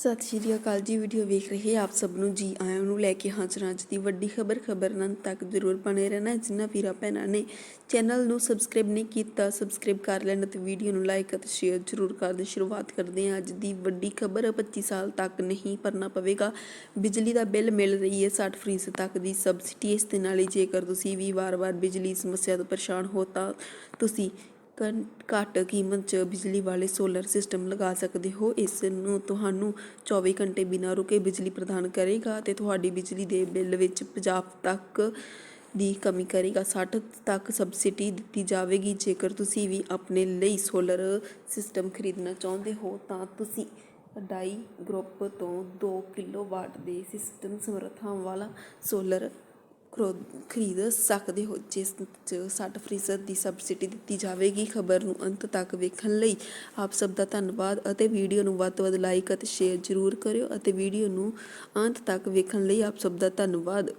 ਸਤਿ ਸ਼੍ਰੀ ਅਕਾਲ ਜੀ ਵੀਡੀਓ ਵੇਖ ਰਹੇ ਆਪ ਸਭ ਨੂੰ ਜੀ ਆਇਆਂ ਨੂੰ ਲੈ ਕੇ ਹਾਜ਼ਰ ਹਾਂ, ਅੱਜ ਦੀ ਵੱਡੀ ਖਬਰ ਖਬਰ ਨਾਲ ਤੱਕ ਜ਼ਰੂਰ ਬਣੇ ਰਹਿਣਾ, ਜਿਨ੍ਹਾਂ ਵੀਰਾਂ ਭੈਣਾਂ ਨੇ ਚੈਨਲ ਨੂੰ ਸਬਸਕ੍ਰਾਈਬ ਨਹੀਂ ਕੀਤਾ ਸਬਸਕ੍ਰਾਈਬ ਕਰ ਲੈਣ ਅਤੇ ਵੀਡੀਓ ਨੂੰ ਲਾਈਕ ਅਤੇ ਸ਼ੇਅਰ ਜ਼ਰੂਰ ਕਰ ਦੇਣ ਸ਼ੁਰੂਆਤ ਕਰਦੇ ਹਾਂ। ਅੱਜ ਦੀ ਵੱਡੀ ਖਬਰ 25 ਸਾਲ ਤੱਕ ਨਹੀਂ ਭਰਨਾ ਪਵੇਗਾ। ਬਿਜਲੀ ਦਾ ਬਿੱਲ ਮਿਲ ਰਹੀ ਹੈ 60% ਤੱਕ ਦੀ ਸਬਸਿਡੀ ਇਸ ਦੇ ਨਾਲ ਹੀ ਜੇਕਰ ਤੁਸੀਂ ਵੀ ਵਾਰ-ਵਾਰ ਬਿਜਲੀ ਸਮੱਸਿਆ ਤੋਂ ਪਰੇਸ਼ਾਨ ਹੋ ਤਾਂ ਤੁਸੀਂ ਕਨ- ਘੱਟ ਕੀਮਤ 'ਚ ਬਿਜਲੀ ਵਾਲੇ ਸੋਲਰ ਸਿਸਟਮ ਲਗਾ ਸਕਦੇ ਹੋ। ਇਸ ਨੂੰ ਤੁਹਾਨੂੰ 24 ਘੰਟੇ ਬਿਨਾਂ ਰੁਕੇ ਬਿਜਲੀ ਪ੍ਰਦਾਨ ਕਰੇਗਾ ਅਤੇ ਤੁਹਾਡੀ ਬਿਜਲੀ ਦੇ ਬਿੱਲ ਵਿੱਚ 50 ਤੱਕ ਦੀ ਕਮੀ ਕਰੇਗਾ। 60 ਤੱਕ ਸਬਸਿਡੀ ਦਿੱਤੀ ਜਾਵੇਗੀ। ਜੇਕਰ ਤੁਸੀਂ ਵੀ ਆਪਣੇ ਲਈ ਸੋਲਰ ਸਿਸਟਮ ਖਰੀਦਣਾ ਚਾਹੁੰਦੇ ਹੋ, ਤਾਂ ਤੁਸੀਂ ਅਡਾਈ ਗਰੁੱਪ ਤੋਂ 2 ਕਿਲੋਵਾਟ ਦੇ ਸਿਸਟਮ ਸਮਰੱਥਾ ਵਾਲਾ ਸੋਲਰ ਖਰੋ- ਖਰੀਦ ਸਕਦੇ ਹੋ, ਜਿਸ 'ਚ 60% ਦੀ ਸਬਸਿਡੀ ਦਿੱਤੀ ਜਾਵੇਗੀ। ਖਬਰ ਨੂੰ ਅੰਤ ਤੱਕ ਵੇਖਣ ਲਈ ਆਪ ਸਭ ਦਾ ਧੰਨਵਾਦ ਅਤੇ ਵੀਡੀਓ ਨੂੰ ਵੱਧ ਤੋਂ ਵੱਧ ਲਾਈਕ ਅਤੇ ਸ਼ੇਅਰ ਜ਼ਰੂਰ ਕਰਿਓ ਅਤੇ ਵੀਡੀਓ ਨੂੰ ਅੰਤ ਤੱਕ ਵੇਖਣ ਲਈ ਆਪ ਸਭ ਦਾ ਧੰਨਵਾਦ।